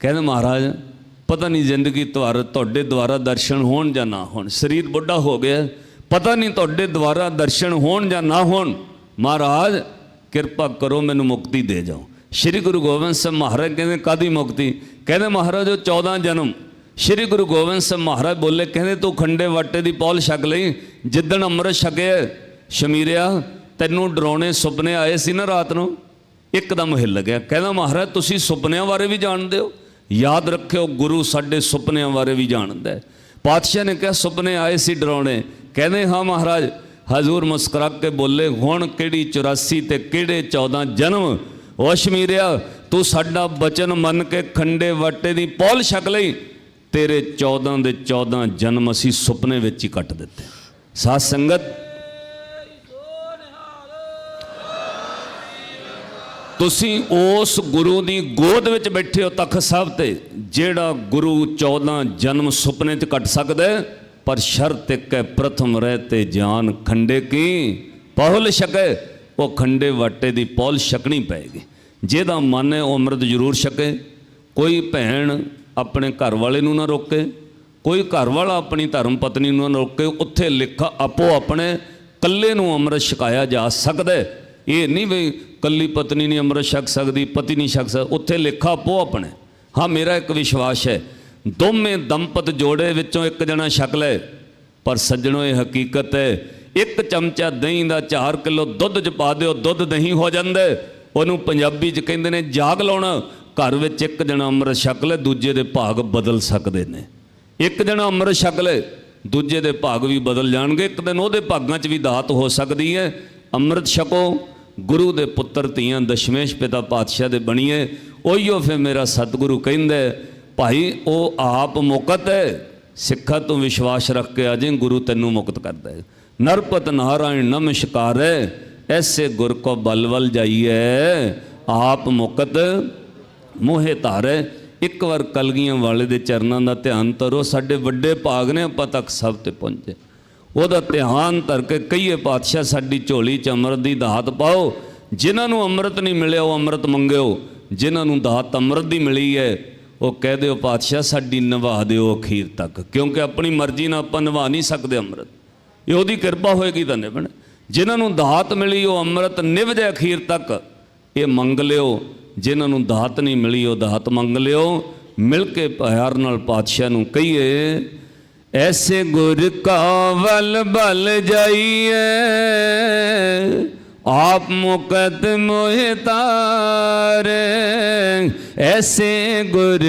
ਕਹਿੰਦੇ ਮਹਾਰਾਜ, ਪਤਾ ਨਹੀਂ ਜ਼ਿੰਦਗੀ ਤੁਹਾਰ ਤੁਹਾਡੇ ਦੁਆਰਾ ਦਰਸ਼ਨ ਹੋਣ ਜਾਂ ਨਾ ਹੋਣ। ਸਰੀਰ ਬੁੱਢਾ ਹੋ ਗਿਆ, ਪਤਾ ਨਹੀਂ ਤੁਹਾਡੇ ਦੁਆਰਾ ਦਰਸ਼ਨ ਹੋਣ ਜਾਂ ਨਾ ਹੋਣ। ਮਹਾਰਾਜ, ਕਿਰਪਾ ਕਰੋ ਮੈਨੂੰ ਮੁਕਤੀ ਦੇ ਜਾਓ। ਸ੍ਰੀ ਗੁਰੂ ਗੋਬਿੰਦ ਸਾਹਿਬ ਮਹਾਰਾਜ ਕਹਿੰਦੇ ਕਾਦੀ ਮੁਕਤੀ? ਕਹਿੰਦੇ ਮਹਾਰਾਜ, ਉਹ 14 ਜਨਮ। ਸ੍ਰੀ ਗੁਰੂ ਗੋਬਿੰਦ ਸਿੰਘ ਮਹਾਰਾਜ ਬੋਲੇ, ਕਹਿੰਦੇ ਤੂੰ ਖੰਡੇ ਵਾਟੇ ਦੀ ਪੌਲ ਛਕ ਲਈ, ਜਿੱਦਣ ਅੰਮ੍ਰਿਤ ਛਕਿਆ, ਸ਼ਮੀਰਿਆ, ਤੈਨੂੰ ਡਰਾਉਣੇ ਸੁਪਨੇ ਆਏ ਸੀ ਨਾ ਰਾਤ ਨੂੰ। ਇੱਕਦਮ ਹਿੱਲ ਗਿਆ। ਕਹਿੰਦਾ ਮਹਾਰਾਜ, ਤੁਸੀਂ ਸੁਪਨਿਆਂ ਬਾਰੇ ਵੀ ਜਾਣਦੇ ਹੋ? ਯਾਦ ਰੱਖਿਓ, ਗੁਰੂ ਸਾਡੇ ਸੁਪਨਿਆਂ ਬਾਰੇ ਵੀ ਜਾਣਦਾ ਹੈ। ਪਾਤਸ਼ਾਹ ਨੇ ਕਿਹਾ, ਸੁਪਨੇ ਆਏ ਸੀ ਡਰਾਉਣੇ। ਕਹਿੰਦੇ, ਹਾਂ ਮਹਾਰਾਜ, ਹਜ਼ੂਰ ਮੁਸਕਰਾ ਕੇ ਬੋਲੇ, ਹੁਣ ਕਿਹੜੀ 84 ਤੇ ਕਿਹੜੇ 14 ਜਨਮ? ਓਸ਼ਮੀਰਿਆ ਤੂੰ ਸਾਡਾ ਬਚਨ ਮੰਨ ਕੇ ਖੰਡੇ ਵਾਟੇ ਦੀ ਪੌਲ ਛਕ ਲਈ। ਤੇਰੇ 14 ਦੇ 14 ਜਨਮ ਅਸੀਂ ਸੁਪਨੇ ਵਿੱਚ ਹੀ ਕੱਟ ਦਿੱਤੇ। ਸਾਧ ਸੰਗਤ ਤੁਸੀਂ ਉਸ ਗੁਰੂ ਦੀ ਗੋਦ ਵਿੱਚ ਬੈਠੇ ਹੋ ਤਖਤ ਸਾਹਿਬ ਤੇ, ਜਿਹੜਾ ਗੁਰੂ 14 ਜਨਮ ਸੁਪਨੇ 'ਚ ਕੱਟ ਸਕਦਾ ਪਰ ਸ਼ਰਤ ਇੱਕ ਹੈ, ਪ੍ਰਥਮ ਰਹਿ ਤੇ ਜਾਨ ਖੰਡੇ ਕੀ? ਪਹੁਲ ਛਕੇ, ਉਹ ਖੰਡੇ ਵਾਟੇ ਦੀ ਪੌਲ ਛਕਣੀ ਪਏਗੀ। ਜਿਹਦਾ ਮਨ ਹੈ ਉਹ ਅੰਮ੍ਰਿਤ ਜ਼ਰੂਰ ਛਕੇ। ਕੋਈ ਭੈਣ ਆਪਣੇ ਘਰ ਵਾਲੇ ਨੂੰ ਨਾ ਰੋਕੇ। ਕੋਈ ਘਰ ਵਾਲਾ ਆਪਣੀ ਧਰਮ ਪਤਨੀ ਨੂੰ ਨਾ ਰੋਕੇ। ਉੱਥੇ ਲਿਖਾ ਆਪੋ ਆਪਣੇ ਕੱਲੇ ਨੂੰ ਅੰਮ੍ਰਿਤ ਛਕਾਇਆ ਜਾ ਸਕਦਾ ਇਹ ਨਹੀਂ ਵੀ ਕੱਲੀ ਪਤਨੀ ਨਹੀਂ ਅੰਮ੍ਰਿਤ ਛਕ ਸਕਦੀ, ਪਤੀ ਨਹੀਂ ਛਕ ਸਕਦਾ, ਉੱਥੇ ਲਿਖਾ ਪੋ ਆਪਣੇ। ਹਾਂ, ਮੇਰਾ ਇੱਕ ਵਿਸ਼ਵਾਸ ਹੈ, ਦੋਵੇਂ ਦੰਪਤ ਜੋੜੇ ਵਿੱਚੋਂ ਇੱਕ ਜਣਾ ਛਕ ਲੈ, ਪਰ ਸੱਜਣੋ ਇਹ ਹਕੀਕਤ ਹੈ, ਇੱਕ ਚਮਚਾ ਦਹੀਂ ਦਾ 4 ਕਿਲੋ ਦੁੱਧ ਚ ਪਾ ਦਿਓ, ਦੁੱਧ ਦਹੀਂ ਹੋ ਜਾਂਦਾ ਉਹਨੂੰ ਪੰਜਾਬੀ ਚ ਕਹਿੰਦੇ ਨੇ ਜਾਗ ਲਾਉਣਾ, ਘਰ ਵਿੱਚ ਇੱਕ ਜਣਾ ਅੰਮ੍ਰਿਤ ਛਕ ਲੈ, ਦੂਜੇ ਦੇ ਭਾਗ ਬਦਲ ਸਕਦੇ ਨੇ। ਇੱਕ ਜਣਾ ਅੰਮ੍ਰਿਤ ਛਕ ਲੈ, ਦੂਜੇ ਦੇ ਭਾਗ ਵੀ ਬਦਲ ਜਾਣਗੇ, ਇੱਕ ਦਿਨ ਉਹਦੇ ਭਾਗਾਂ 'ਚ ਵੀ ਦਾਤ ਹੋ ਸਕਦੀ ਹੈ। ਅੰਮ੍ਰਿਤ ਛਕੋ ਗੁਰੂ ਦੇ ਪੁੱਤਰ ਧੀਆਂ ਦਸ਼ਮੇਸ਼ ਪਿਤਾ ਪਾਤਸ਼ਾਹ ਦੇ ਬਣੀਏ, ਉਹੀਓ ਫਿਰ ਮੇਰਾ ਸਤਿਗੁਰੂ ਕਹਿੰਦਾ ਭਾਈ, ਉਹ ਆਪ ਮੁਕਤ ਹੈ, ਸਿੱਖਾ ਤੋਂ ਵਿਸ਼ਵਾਸ ਰੱਖ ਕੇ ਅਜੇ ਗੁਰੂ ਤੈਨੂੰ ਮੁਕਤ ਕਰਦਾ ਹੈ। ਨਰਪਤ ਨਾਰਾਇਣ ਨਮਸਕਾਰੈ ਐਸੇ ਗੁਰ ਕੋ ਬਲਵਲ ਜਾਈਏ ਆਪ ਮੁਕਤ ਮੋਹੇ ਧਾਰੈ। ਇੱਕ ਵਾਰ ਕਲਗੀਆਂ ਵਾਲੇ ਦੇ ਚਰਨਾਂ ਦਾ ਧਿਆਨ ਧਰੋ, ਸਾਡੇ ਵੱਡੇ ਭਾਗ ਨੇ, ਆਪਾਂ ਤੱਕ ਸਭ ਤੇ ਪਹੁੰਚੇ। ਉਹਦਾ ਧਿਆਨ ਧਰ ਕੇ ਕਹੀਏ ਪਾਤਸ਼ਾਹ, ਸਾਡੀ ਝੋਲੀ ਚ ਅੰਮ੍ਰਿਤ ਦੀ ਦਾਤ ਪਾਓ। ਜਿਨ੍ਹਾਂ ਨੂੰ ਅੰਮ੍ਰਿਤ ਨਹੀਂ ਮਿਲਿਆ, ਉਹ ਅੰਮ੍ਰਿਤ ਮੰਗਿਓ। ਜਿਨ੍ਹਾਂ ਨੂੰ ਦਾਤ ਅੰਮ੍ਰਿਤ ਦੀ ਮਿਲੀ ਹੈ, ਉਹ ਕਹਿ ਦਿਓ, ਪਾਤਸ਼ਾਹ, ਸਾਡੀ ਨਿਭਾ ਦਿਓ ਅਖੀਰ ਤੱਕ। ਕਿਉਂਕਿ ਆਪਣੀ ਮਰਜ਼ੀ ਨਾਲ ਆਪਾਂ ਨਿਭਾ ਨਹੀਂ ਸਕਦੇ ਅੰਮ੍ਰਿਤ। ਇਹ ਉਹਦੀ ਕਿਰਪਾ ਹੋਏਗੀ ਤਾਂ ਨਿਭਣ। ਜਿਨ੍ਹਾਂ ਨੂੰ ਦਾਤ ਮਿਲੀ, ਉਹ ਅੰਮ੍ਰਿਤ ਨਿਭ ਜਾਏ ਅਖੀਰ ਤੱਕ। ਇਹ ਮੰਗ ਲਿਓ। ਜਿਨ੍ਹਾਂ ਨੂੰ ਦਾਤ ਨਹੀਂ ਮਿਲੀ, ਉਹ ਦਾਤ ਮੰਗ ਲਿਓ। ਮਿਲ ਕੇ ਪਿਆਰ ਨਾਲ ਪਾਤਸ਼ਾਹ ਨੂੰ ਕਹੀਏ ਐਸੇ ਗੁਰ ਕਾ ਵਲ ਬਲ ਜਾਈਏ ਆਪ ਮੁਕਤ ਮੋਹਿ ਤਾਰੇ। ਐਸੇ ਗੁਰ